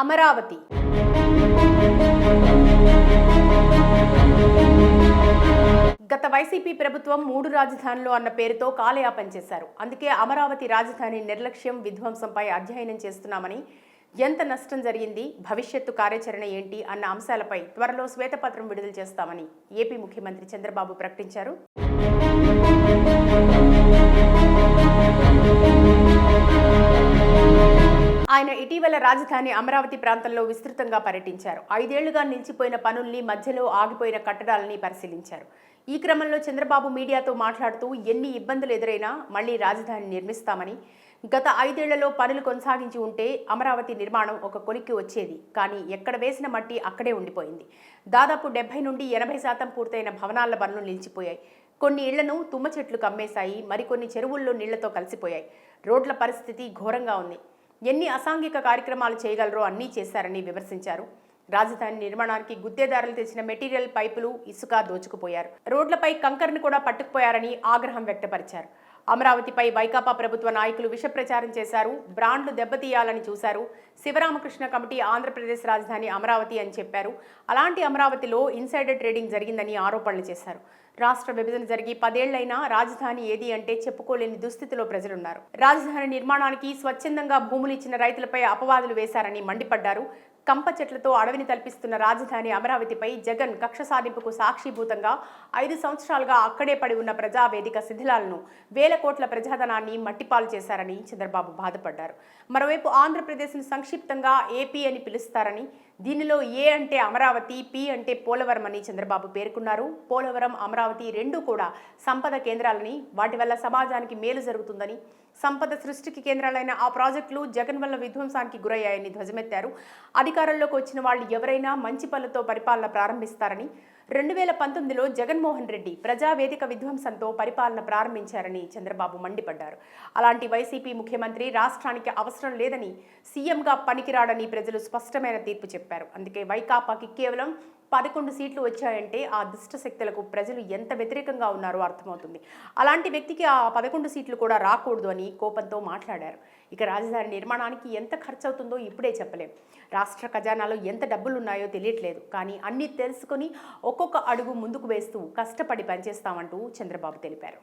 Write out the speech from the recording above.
అమరావతి. గత వైసీపీ ప్రభుత్వం మూడు రాజధానులు అన్న పేరుతో కాలయాపన చేశారు. అందుకే అమరావతి రాజధాని నిర్లక్ష్యం విధ్వంసంపై అధ్యయనం చేస్తున్నామని ఎంత నష్టం జరిగింది భవిష్యత్తు కార్యాచరణ ఏంటి అన్న అంశాలపై త్వరలో శ్వేతపత్రం విడుదల చేస్తామని ఏపీ ముఖ్యమంత్రి చంద్రబాబు ప్రకటించారు. ఇటీవల రాజధాని అమరావతి ప్రాంతంలో విస్తృతంగా పర్యటించారు. ఐదేళ్ళుగా నిలిచిపోయిన పనుల్ని మధ్యలో ఆగిపోయిన కట్టడాలని పరిశీలించారు. ఈ క్రమంలో చంద్రబాబు మీడియాతో మాట్లాడుతూ ఎన్ని ఇబ్బందులు ఎదురైనా మళ్ళీ రాజధాని నిర్మిస్తామని గత ఐదేళ్ళలో పనులు కొనసాగించి ఉంటే అమరావతి నిర్మాణం ఒక కొలిక్కి వచ్చేది. కానీ ఎక్కడ వేసిన మట్టి అక్కడే ఉండిపోయింది. దాదాపు డెబ్బై నుండి ఎనభై శాతం పూర్తయిన భవనాల పనులు నిలిచిపోయాయి. కొన్ని ఇళ్ళను తుమ్మ చెట్లు కమ్మేశాయి. మరికొన్ని చెరువుల్లో నీళ్ళతో కలిసిపోయాయి. రోడ్ల పరిస్థితి ఘోరంగా ఉంది. ఎన్ని అసాంఘిక కార్యక్రమాలు చేయగలరో అన్నీ చేశారని విమర్శించారు. రాజధాని నిర్మాణానికి గుత్తేదారులు తెచ్చిన మెటీరియల్ పైపులు ఇసుక దోచుకుపోయారు. రోడ్లపై కంకర్ను కూడా పట్టుకుపోయారని ఆగ్రహం వ్యక్తపరిచారు. అమరావతిపై వైకాపా ప్రభుత్వ నాయకులు విష ప్రచారం చేశారు. బ్రాండ్లు దెబ్బతీయాలని చూశారు. శివరామకృష్ణ కమిటీ ఆంధ్రప్రదేశ్ రాజధాని అమరావతి అని చెప్పారు. అలాంటి అమరావతిలో ఇన్సైడర్ ట్రేడింగ్ జరిగిందని ఆరోపణలు చేశారు. రాష్ట్ర విభజన జరిగి పదేళ్ళైనా రాజధాని ఏది అంటే చెప్పుకోలేని దుస్థితిలో ప్రజలున్నారు. రాజధాని నిర్మాణానికి స్వచ్ఛందంగా భూములు ఇచ్చిన రైతులపై అపవాదులు వేశారని మండిపడ్డారు. కంప చెట్లతో అడవిని తలపిస్తున్న రాజధాని అమరావతిపై జగన్ కక్ష సాధింపుకు సాక్షిభూతంగా ఐదు సంవత్సరాలుగా అక్కడే పడి ఉన్న ప్రజావేదిక శిథిలాలను వేల కోట్ల ప్రజాధనాన్ని మట్టిపాలు చేశారని చంద్రబాబు బాధపడ్డారు. మరోవైపు ఆంధ్రప్రదేశ్ను సంక్షిప్తంగా ఏపీ అని పిలుస్తారని దీనిలో ఏ అంటే అమరావతి పి అంటే పోలవరం అని చంద్రబాబు పేర్కొన్నారు. పోలవరం అమరావతి రెండూ కూడా సంపద కేంద్రాలని వాటి వల్ల సమాజానికి మేలు జరుగుతుందని సంపద సృష్టికి కేంద్రాలైన ఆ ప్రాజెక్టులు జగన్ వల్ల విధ్వంసానికి గురయ్యాయని ధ్వజమెత్తారు. అధికారంలోకి వచ్చిన వాళ్ళు ఎవరైనా మంచి పనులతో పరిపాలన ప్రారంభిస్తారని రెండు వేల పంతొమ్మిదిలో జగన్మోహన్ రెడ్డి ప్రజావేదిక విధ్వంసంతో పరిపాలన ప్రారంభించారని చంద్రబాబు మండిపడ్డారు. అలాంటి వైసీపీ ముఖ్యమంత్రి రాష్ట్రానికి అవసరం లేదని సీఎంగా పనికిరాడని ప్రజలు స్పష్టమైన తీర్పు చెప్పారు. అందుకే వైకాపాకి కేవలం పదకొండు సీట్లు వచ్చాయంటే ఆ దుష్ట శక్తులకు ప్రజలు ఎంత వ్యతిరేకంగా ఉన్నారో అర్థమవుతుంది. అలాంటి వ్యక్తికి ఆ పదకొండు సీట్లు కూడా రాకూడదు అని కోపంతో మాట్లాడారు. ఇక రాజధాని నిర్మాణానికి ఎంత ఖర్చు అవుతుందో ఇప్పుడే చెప్పలేం. రాష్ట్ర ఖజానాలో ఎంత డబ్బులు ఉన్నాయో తెలియట్లేదు. కానీ అన్నీ తెలుసుకొని ఒక్కొక్క అడుగు ముందుకు వేస్తూ కష్టపడి పనిచేస్తామంటూ చంద్రబాబు తెలిపారు.